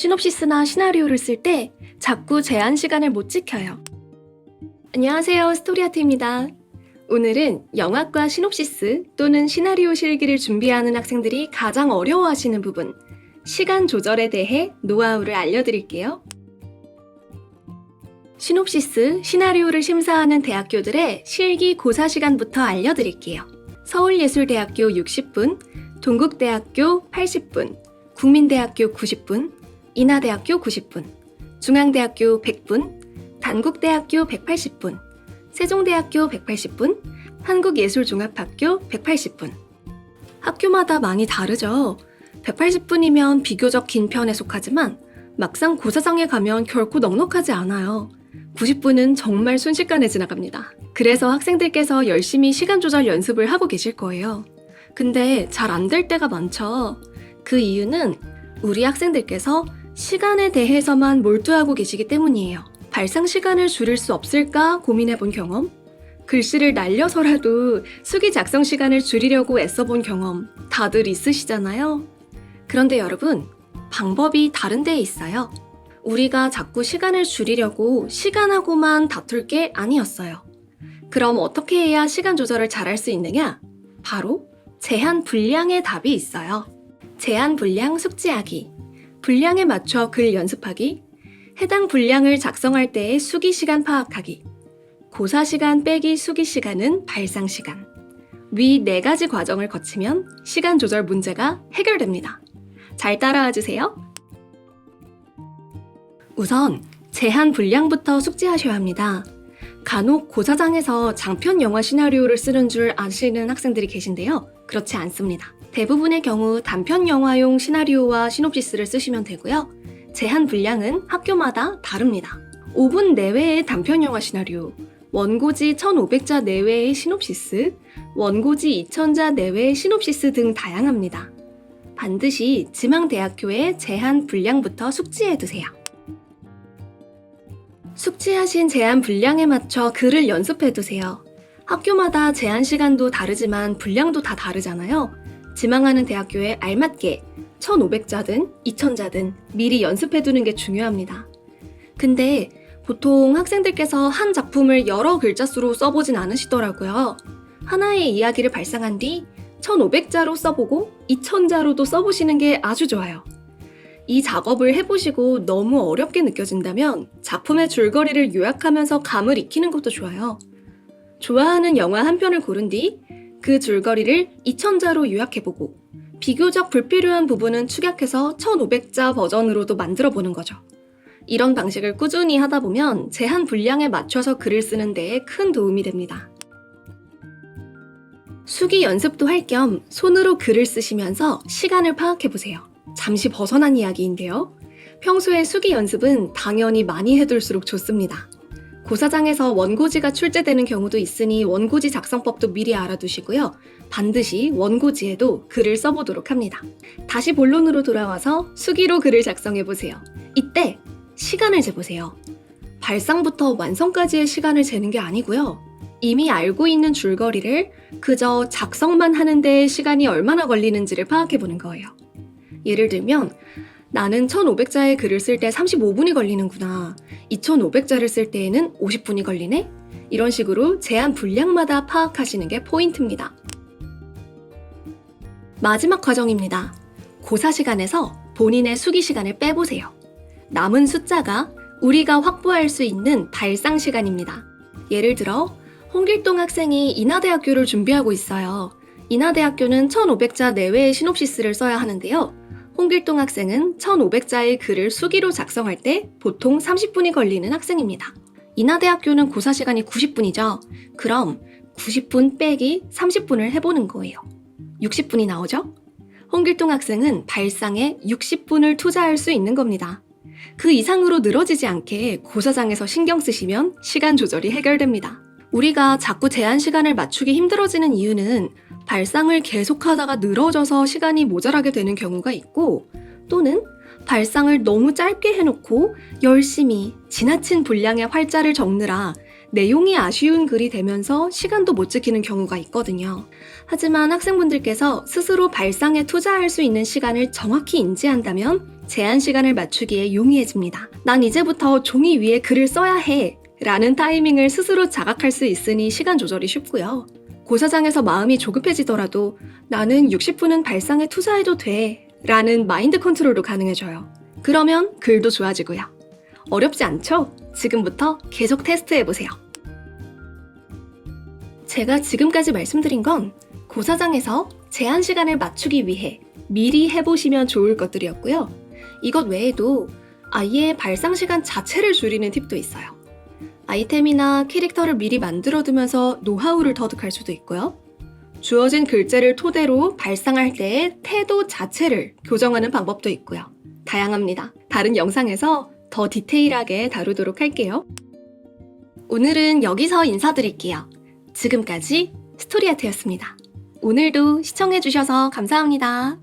시놉시스나 시나리오를 쓸 때 자꾸 제한 시간을 못 지켜요. 안녕하세요. 스토리아트입니다. 오늘은 영화과 시놉시스 또는 시나리오 실기를 준비하는 학생들이 가장 어려워하시는 부분, 시간 조절에 대해 노하우를 알려드릴게요. 시놉시스, 시나리오를 심사하는 대학교들의 실기 고사 시간부터 알려드릴게요. 서울예술대학교 60분, 동국대학교 80분, 국민대학교 90분, 인하대학교 90분, 중앙대학교 100분, 단국대학교 180분, 세종대학교 180분, 한국예술종합학교 180분. 학교마다 많이 다르죠. 180분이면 비교적 긴 편에 속하지만 막상 고사장에 가면 결코 넉넉하지 않아요. 90분은 정말 순식간에 지나갑니다. 그래서 학생들께서 열심히 시간 조절 연습을 하고 계실 거예요. 근데 잘 안 될 때가 많죠. 그 이유는 우리 학생들께서 시간에 대해서만 몰두하고 계시기 때문이에요. 발상 시간을 줄일 수 없을까 고민해 본 경험? 글씨를 날려서라도 수기 작성 시간을 줄이려고 애써 본 경험 다들 있으시잖아요. 그런데 여러분, 방법이 다른 데에 있어요. 우리가 자꾸 시간을 줄이려고 시간하고만 다툴 게 아니었어요. 그럼 어떻게 해야 시간 조절을 잘할 수 있느냐? 바로 제한 분량의 답이 있어요. 제한 분량 숙지하기, 분량에 맞춰 글 연습하기, 해당 분량을 작성할 때의 수기 시간 파악하기, 고사 시간 빼기 수기 시간은 발상 시간. 위 네 가지 과정을 거치면 시간 조절 문제가 해결됩니다. 잘 따라와 주세요. 우선 제한 분량부터 숙지하셔야 합니다. 간혹 고사장에서 장편 영화 시나리오를 쓰는 줄 아시는 학생들이 계신데요. 그렇지 않습니다. 대부분의 경우 단편 영화용 시나리오와 시놉시스를 쓰시면 되고요. 제한 분량은 학교마다 다릅니다. 5분 내외의 단편 영화 시나리오, 원고지 1500자 내외의 시놉시스, 원고지 2000자 내외의 시놉시스 등 다양합니다. 반드시 지망대학교의 제한 분량부터 숙지해 두세요. 숙지하신 제한 분량에 맞춰 글을 연습해 두세요. 학교마다 제한 시간도 다르지만 분량도 다 다르잖아요. 지망하는 대학교에 알맞게 1500자든 2000자든 미리 연습해 두는 게 중요합니다. 근데 보통 학생들께서 한 작품을 여러 글자 수로 써보진 않으시더라고요. 하나의 이야기를 발상한 뒤 1500자로 써보고 2000자로도 써보시는 게 아주 좋아요. 이 작업을 해보시고 너무 어렵게 느껴진다면 작품의 줄거리를 요약하면서 감을 익히는 것도 좋아요. 좋아하는 영화 한 편을 고른 뒤 그 줄거리를 2000자로 요약해보고 비교적 불필요한 부분은 축약해서 1500자 버전으로도 만들어 보는 거죠. 이런 방식을 꾸준히 하다 보면 제한 분량에 맞춰서 글을 쓰는 데에 큰 도움이 됩니다. 수기 연습도 할 겸 손으로 글을 쓰시면서 시간을 파악해 보세요. 잠시 벗어난 이야기인데요. 평소에 수기 연습은 당연히 많이 해둘수록 좋습니다. 고사장에서 원고지가 출제되는 경우도 있으니 원고지 작성법도 미리 알아두시고요. 반드시 원고지에도 글을 써보도록 합니다. 다시 본론으로 돌아와서 수기로 글을 작성해 보세요. 이때 시간을 재보세요. 발상부터 완성까지의 시간을 재는 게 아니고요. 이미 알고 있는 줄거리를 그저 작성만 하는데 시간이 얼마나 걸리는지를 파악해 보는 거예요. 예를 들면 나는 1500자의 글을 쓸 때 35분이 걸리는구나. 2500자를 쓸 때에는 50분이 걸리네? 이런 식으로 제한 분량마다 파악하시는 게 포인트입니다. 마지막 과정입니다. 고사 시간에서 본인의 수기 시간을 빼보세요. 남은 숫자가 우리가 확보할 수 있는 발상 시간입니다. 예를 들어, 홍길동 학생이 인하대학교를 준비하고 있어요. 인하대학교는 1500자 내외의 시놉시스를 써야 하는데요. 홍길동 학생은 1500자의 글을 수기로 작성할 때 보통 30분이 걸리는 학생입니다. 인하대학교는 고사 시간이 90분이죠. 그럼 90분 빼기 30분을 해보는 거예요. 60분이 나오죠? 홍길동 학생은 발상에 60분을 투자할 수 있는 겁니다. 그 이상으로 늘어지지 않게 고사장에서 신경 쓰시면 시간 조절이 해결됩니다. 우리가 자꾸 제한 시간을 맞추기 힘들어지는 이유는 발상을 계속하다가 늘어져서 시간이 모자라게 되는 경우가 있고 또는 발상을 너무 짧게 해놓고 열심히 지나친 분량의 활자를 적느라 내용이 아쉬운 글이 되면서 시간도 못 지키는 경우가 있거든요. 하지만 학생분들께서 스스로 발상에 투자할 수 있는 시간을 정확히 인지한다면 제한 시간을 맞추기에 용이해집니다. 난 이제부터 종이 위에 글을 써야 해. 라는 타이밍을 스스로 자각할 수 있으니 시간 조절이 쉽고요. 고사장에서 마음이 조급해지더라도 나는 60분은 발상에 투자해도 돼. 라는 마인드 컨트롤도 가능해져요. 그러면 글도 좋아지고요. 어렵지 않죠? 지금부터 계속 테스트해보세요. 제가 지금까지 말씀드린 건 고사장에서 제한 시간을 맞추기 위해 미리 해보시면 좋을 것들이었고요. 이것 외에도 아이의 발상 시간 자체를 줄이는 팁도 있어요. 아이템이나 캐릭터를 미리 만들어두면서 노하우를 터득할 수도 있고요. 주어진 글자를 토대로 발상할 때의 태도 자체를 교정하는 방법도 있고요. 다양합니다. 다른 영상에서 더 디테일하게 다루도록 할게요. 오늘은 여기서 인사드릴게요. 지금까지 스토리아트였습니다. 오늘도 시청해주셔서 감사합니다.